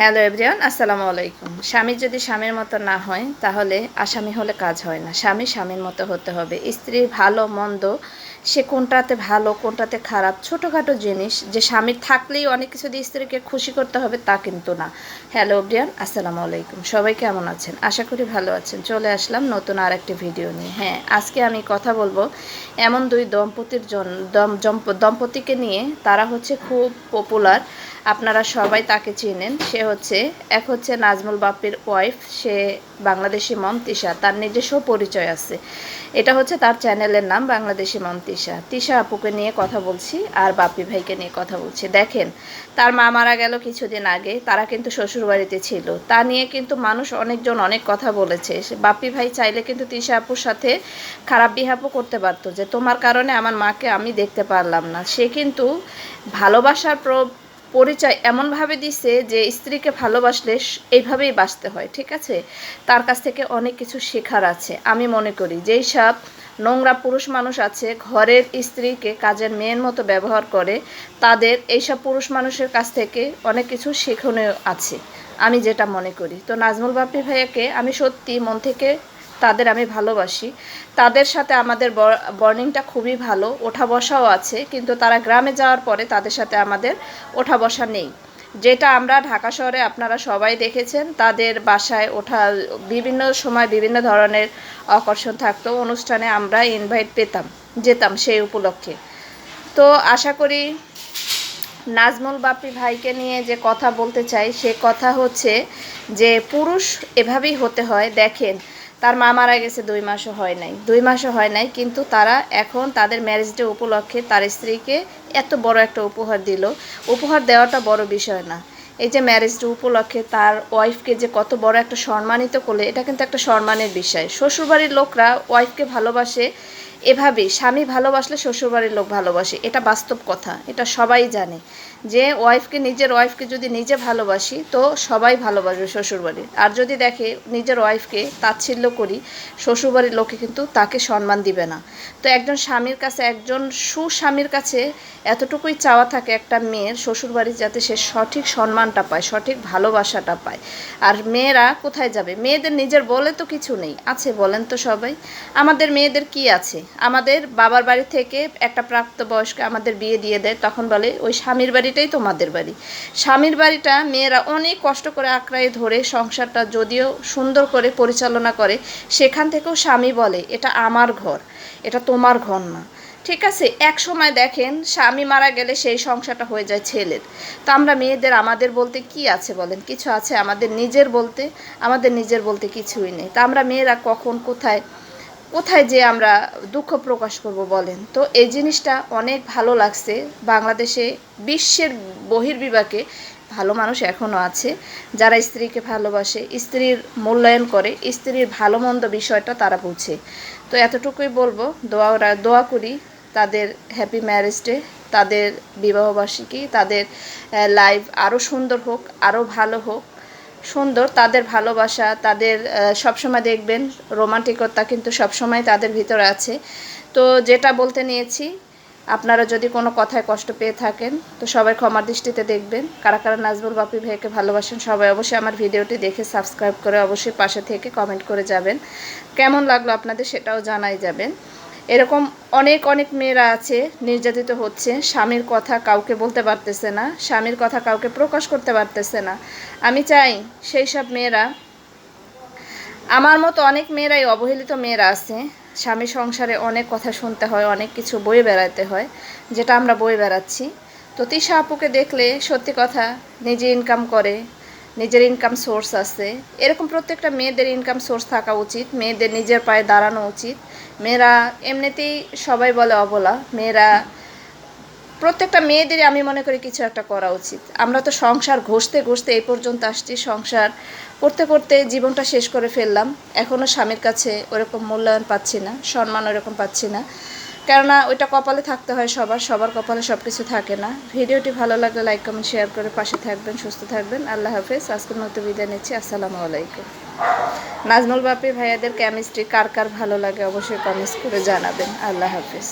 Hello everyone, আসসালামু আলাইকুম। স্বামী যদি স্বামীর মতো না হয়, তাহলে আসামি হলে কাজ হয় না। স্বামী স্বামীর মতো হতে হবে। স্ত্রীর ভালো, মন্দ, সে কোনটাতে ভালো, কোনটাতে খারাপ, ছোটোখাটো জিনিস, যে স্বামীর থাকলেই অনেক কিছু দিয়ে স্ত্রীকে খুশি করতে হবে, তা কিন্তু না। হ্যালো এভরিওয়ান, আসসালামু আলাইকুম। সবাই কেমন আছেন? আশা করি ভালো আছেন। চলে আসলাম নতুন আর একটি ভিডিও নিয়ে। হ্যাঁ আজকে আমি কথা বলব এমন দুই দম্পতির জন দম- দম্পতিকে নিয়ে। তারা হচ্ছে খুব পপুলার আপনারা সবাই তাকে চিনেন। সে হচ্ছে, এক হচ্ছে নাজমুল বাপির ওয়াইফ সে বাংলাদেশি মম তার নিজস্ব পরিচয় আছে। এটা হচ্ছে তার চ্যানেলের নাম, বাংলাদেশি মম তিশা তিশা আপুকে নিয়ে কথা বলছি আর বাপি ভাইকে নিয়ে কথা বলছি। দেখেন, তার মা মারা গেল কিছুদিন আগে, তারা কিন্তু শ্বশুরবাড়িতে ছিল। তা নিয়ে কিন্তু মানুষ অনেকজন অনেক কথা বলেছে। সে- বাপি ভাই চাইলে কিন্তু তিশা আপুর সাথে খারাপ বিহাপও করতে পারতো যে, তোমার কারণে আমার মাকে আমি দেখতে পারলাম না। সে কিন্তু ভালোবাসার প্র পরিচয় এমনভাবে দিছে যে স্ত্রীকে ভালোবাসলে এইভাবেই বাঁচতে হয়, ঠিক আছে? তার কাছ থেকে অনেক কিছু শেখার আছে। আমি মনে করি যেই সব নোংরা পুরুষ মানুষ আছে, ঘরের স্ত্রীকে কাজের মেয়ের মতো ব্যবহার করে, তাদের এইসব পুরুষ মানুষের কাছ থেকে অনেক কিছু শেখনীয় আছে। আমি যেটা মনে করি। তো নাজমুল বাপি ভাইয়াকে আমি সত্যি মন থেকে তাদের আমি ভালোবাসি। তাদের সাথে আমাদের বর্নিংটা খুবই ভালো ওঠা বসাও আছে, কিন্তু তারা গ্রামে যাওয়ার পরে তাদের সাথে আমাদের ওঠা বসা নেই। যেটা আমরা ঢাকা শহরে আপনারা সবাই দেখেছেন, তাদের বাসায় ওঠা, বিভিন্ন সময় বিভিন্ন ধরনের আকর্ষণ থাকতো, অনুষ্ঠানে আমরা ইনভাইট পেতাম, যেতাম সেই উপলক্ষে। তো আশা করি নাজমুল বাপি ভাইকে নিয়ে যে কথা বলতে চাই, সে কথা হচ্ছে যে পুরুষ এভাবেই হতে হয়, দেখেন তার মা মারা গেছে দুই মাসও হয় নাই। দুই মাসও হয় নাই, কিন্তু তারা এখন তাদের ম্যারেজ ডে উপলক্ষে তার স্ত্রীকে এত বড় একটা উপহার দিল। উপহার দেওয়াটা বড় বিষয় না। এই যে ম্যারেজ ডে উপলক্ষে তার ওয়াইফকে যে কত বড় একটা সম্মানিত করলে, এটা কিন্তু একটা সম্মানের বিষয়। শ্বশুরবাড়ির লোকরা ওয়াইফকে ভালোবাসে এভাবেই স্বামী ভালোবাসলে শ্বশুরবাড়ির লোক ভালোবাসে, এটা বাস্তব কথা, এটা সবাই জানে। যে ওয়াইফকে, নিজের ওয়াইফকে যদি নিজে ভালোবাসি, তো সবাই ভালোবাসবে শ্বশুরবাড়ির। আর যদি দেখে নিজের ওয়াইফকে তাচ্ছিল্য করি, শ্বশুরবাড়ির লোকে কিন্তু তাকে সম্মান দিবে না। তো একজন স্বামীর কাছে, একজন সুস্বামীর কাছে এতটুকুই চাওয়া থাকে একটা মেয়ের শ্বশুরবাড়ির যাতে সে সঠিক সম্মানটা পায়, সঠিক ভালোবাসাটা পায়। আর মেয়েরা কোথায় যাবে? মেয়েদের নিজের বলে তো কিছু নেই। আছে, বলেন তো সবাই। আমাদের মেয়েদের কি আছে? আমাদের বাবার বাড়ি থেকে একটা প্রাপ্তবয়স্ক আমাদের বিয়ে দিয়ে দেয়, তখন বলে, ওই স্বামীর বাড়িটাই তোমাদের বাড়ি। স্বামীর বাড়িটা মেয়েরা অনেক কষ্ট করে আঁকড়ায় ধরে সংসারটা যদিও সুন্দর করে পরিচালনা করে, সেখান থেকেও স্বামী বলে, এটা আমার ঘর, এটা তোমার ঘর না। ঠিক আছে, এক সময় দেখেন স্বামী মারা গেলে সেই সংসারটা হয়ে যায় ছেলের। তো আমরা মেয়েদের আমাদের বলতে কি আছে বলেন? কিছু আছে আমাদের নিজের বলতে, আমাদের নিজের বলতে কিছুই নেই। তা আমরা মেয়েরা কখন কোথায় কোথায় যে আমরা দুঃখ প্রকাশ করব বলেন? তো এই জিনিসটা অনেক ভালো লাগছে। বাংলাদেশে বিশ্বের বহির্বিভাগে ভালো মানুষ এখনও আছে। যারা স্ত্রীকে ভালোবাসে, স্ত্রীর মূল্যায়ন করে, স্ত্রীর ভালো মন্দ বিষয়টা তারা বুঝে। তো এতটুকুই বলব, দোয়া দোয়া করি তাদের হ্যাপি ম্যারেজ ডে তাদের বিবাহবার্ষিকী, তাদের লাইফ আরও সুন্দর হোক আরও ভালো হোক। সুন্দর, তাদের ভালোবাসা, তাদের সবসময় দেখবেন, রোমান্টিকতা কিন্তু সবসময় তাদের ভিতরে আছে। তো যেটা বলতে নিয়েছি, আপনারা যদি কোনো কথায় কষ্ট পেয়ে থাকেন, তো সবাই ক্ষমার দৃষ্টিতে দেখবেন। কারা কারা নাজমুল বাপি ভাইকে ভালোবাসেন, সবাই অবশ্যই আমার ভিডিওটি দেখে সাবস্ক্রাইব করে অবশ্যই পাশে থেকে কমেন্ট করে যাবেন। কেমন লাগল আপনাদের সেটাও জানাই যাবেন। এরকম অনেক অনেক মেয়েরা আছে, নির্যাতিত হচ্ছে। স্বামীর কথা কাউকে বলতে পারতেছে না, স্বামীর কথা কাউকে প্রকাশ করতে পারতেছে না। আমি চাই সেই সব মেয়েরা, আমার মতো অনেক মেয়েরাই অবহেলিত মেয়েরা আছে। স্বামী সংসারে অনেক কথা শুনতে হয়, অনেক কিছু বয়ে বেড়াতে হয়, যেটা আমরা বয়ে বেড়াচ্ছি। তো তিশা আপুকে দেখলে সত্যি কথা, নিজে ইনকাম করে নিজের ইনকাম সোর্স আছে। এরকম প্রত্যেকটা মেয়েদের ইনকাম সোর্স থাকা উচিত, মেয়েদের নিজের পায়ে দাঁড়ানো উচিত। মেয়েরা এমনিতেই সবাই বলে অবলা, মেয়েরা প্রত্যেকটা মেয়েদেরই আমি মনে করি কিছু একটা করা উচিত। আমরা তো সংসার ঘষতে ঘষতে এই পর্যন্ত আসছি, সংসার করতে করতে জীবনটা শেষ করে ফেললাম। এখনও স্বামীর কাছে ওরকম মূল্যায়ন পাচ্ছি না, সম্মান ওরকম পাচ্ছি না। কেননা ওইটা কপালে থাকতে হয় সবার সবার কপালে সব কিছু থাকে না। ভিডিওটি ভালো লাগলে লাইক কমেন্ট শেয়ার করে পাশে থাকবেন, সুস্থ থাকবেন। আল্লাহ হাফেজ, আজকের মতো বিদায় নিচ্ছি, আসসালামু আলাইকুম। নাজমুল বাপি ভাইয়াদের কেমিস্ট্রি কার কার ভালো লাগে অবশ্যই কমেন্টস করে জানাবেন। আল্লাহ হাফেজ।